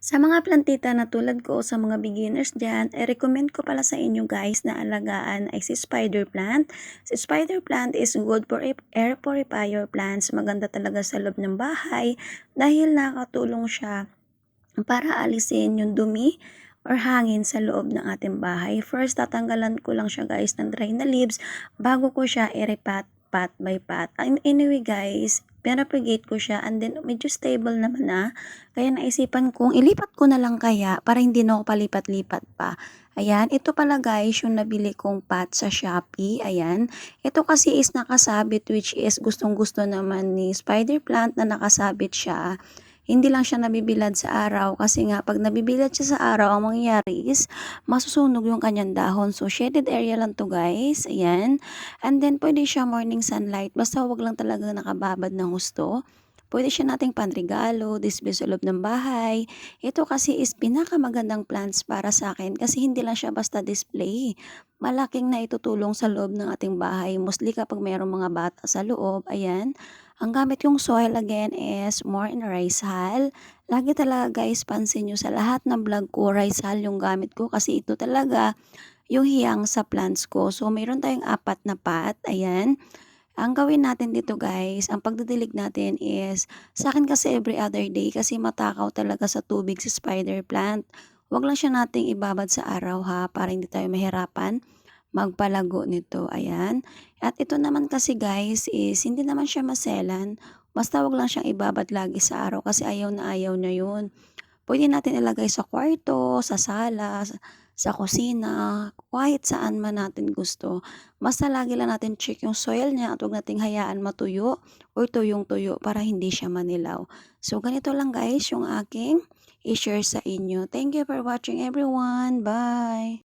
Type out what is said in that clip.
Sa mga plantita na tulad ko, sa mga beginners dyan, I recommend ko pala sa inyo guys na alagaan ay si spider plant. Si spider plant is good for air purifier plants. Maganda talaga sa loob ng bahay dahil nakatulong siya para alisin yung dumi or hangin sa loob ng ating bahay. First, tatanggalan ko lang siya guys ng dry na leaves bago ko siya i-repat pat by. And anyway guys, pinapagate ko siya and then medyo stable naman na. Kaya naisipan kong ilipat ko na lang kaya para hindi na ako palipat-lipat pa. Ayan, ito pala guys yung nabili kong pot sa Shopee. Ayan, ito kasi is nakasabit which is gustong gusto naman ni spider plant na nakasabit siya hindi lang siya nabibilad sa araw kasi nga pag nabibilad siya sa araw ang mangyayari is masusunog yung kanyang dahon. So shaded area lang to guys. Ayan. And then pwede siya morning sunlight basta wag lang talaga nakababad ng husto. Pwede siya nating panregalo, display sa loob ng bahay. Ito kasi is pinakamagandang plants para sa akin kasi hindi lang siya basta display. Malaking na itutulong sa loob ng ating bahay. Mostly kapag mayroong mga bata sa loob, ayan. Ang gamit yung soil again is more in rice hull. Lagi talaga guys, pansin nyo sa lahat ng vlog ko, rice hull yung gamit ko kasi ito talaga yung hiyang sa plants ko. So, mayroon tayong apat na pot. Ayan. Ang gawin natin dito guys, ang pagdidilig natin is, sa akin kasi every other day kasi matakaw talaga sa tubig si spider plant. Huwag lang siya nating ibabad sa araw ha, para hindi tayo mahirapan magpalago nito. Ayan. At ito naman kasi guys is hindi naman siya maselan. Basta wag lang siyang ibabad lagi sa araw kasi ayaw na ayaw na yun. Pwede natin ilagay sa kwarto, sa sala, sa, sa kusina, kahit saan man natin gusto. Basta lagi lang natin check yung soil niya at huwag nating hayaan matuyo or tuyong tuyo para hindi siya manilaw. So ganito lang guys yung aking i-share sa inyo. Thank you for watching everyone. Bye!